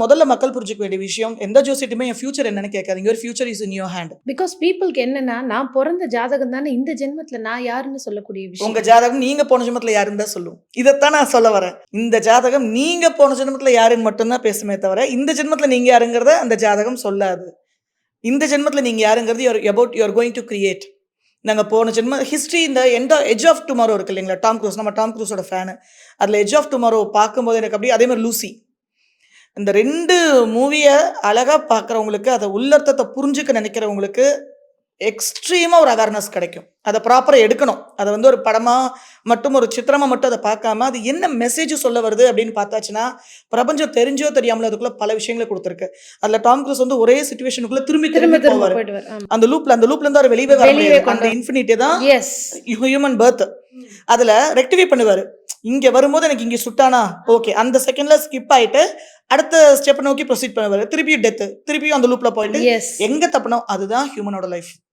முதல்ல மக்கள் புரிஞ்சுக்க வேண்டிய விஷயம் எந்த ஜோசிட்டுமே என் ஃபியூச்சர் என்னன்னு கேட்காதீங்க. ஒரு future is in your hand because பீப்புளுக்கு என்னன்னா நான் பிறந்த ஜாதகம் தானே இந்த ஜென்மத்துல நான் யாருன்னு சொல்லக்கூடிய விஷயம். உங்க ஜாதகம் நீங்க போன ஜென்மத்துல யாருன்னு தான் சொல்லும். இதைத்தான் நான் சொல்ல வரேன். இந்த ஜாதகம் நீங்க போன ஜென்மத்துல யாருன்னு மட்டும்தான் பேசுமே தவிர இந்த ஜென்மத்துல நீங்க யாருங்கிறத அந்த ஜாதகம் சொல்லாது. இந்த ஜென்மத்துல நீங்க யாருங்கிறது you're about you're going to create நாங்க போன ஜென்ம ஹிஸ்ட்ரி இந்த எண்ட் எஜ் ஆஃப் டுமாரோ இருக்கு இல்லைங்களா? டாம் க்ரூஸ் நம்ம டாம் க்ரூஸோட ஃபேனு அதில் எஜ் ஆஃப் டுமாரோ பார்க்கும்போது எனக்கு அப்படியே அதே மாதிரி லூசி இந்த ரெண்டு மூவியை அழகாக பார்க்குறவங்களுக்கு அதை உள்ளர்த்தத்தை புரிஞ்சுக்க நினைக்கிறவங்களுக்கு எக்ஸ்ட்ரீமாக ஒரு அவேர்னஸ் கிடைக்கும். அதை ப்ராப்பராக எடுக்கணும். அதை வந்து ஒரு படமாக மட்டும் ஒரு சித்திரமாக மட்டும் அதை பார்க்காம அது என்ன மெசேஜ் சொல்ல வருது அப்படின்னு பார்த்தாச்சுன்னா பிரபஞ்சம் தெரிஞ்சோ தெரியாமலோ அதுக்குள்ள பல விஷயங்களை கொடுத்துருக்கு. அதில் டாம் க்ரூஸ் வந்து ஒரே சுச்சுவேஷனுக்குள்ள திரும்பி திரும்ப போவார். அந்த லூப்ல அந்த லூப்ல இருந்து அவர் வெளியவே வர அந்த இன்ஃபினிட்டி தான் எஸ் ஹியூமன் பர்த் அதுல ரெக்டிஃபை பண்ணுவாரு. இங்க வரும்போது எனக்கு இங்க சுட்டானா ஓகே அந்த செகண்ட்ல ஸ்கிப் ஆயிட்டு அடுத்த ஸ்டெப் நோக்கி ப்ரொசீட் பண்ணுவாரு. திருப்பியும் டெத் திருப்பியும் அந்த லூப்ல போயிட்டு எஸ் எங்க தப்புனோ அதுதான் ஹியூமனோட லைஃப்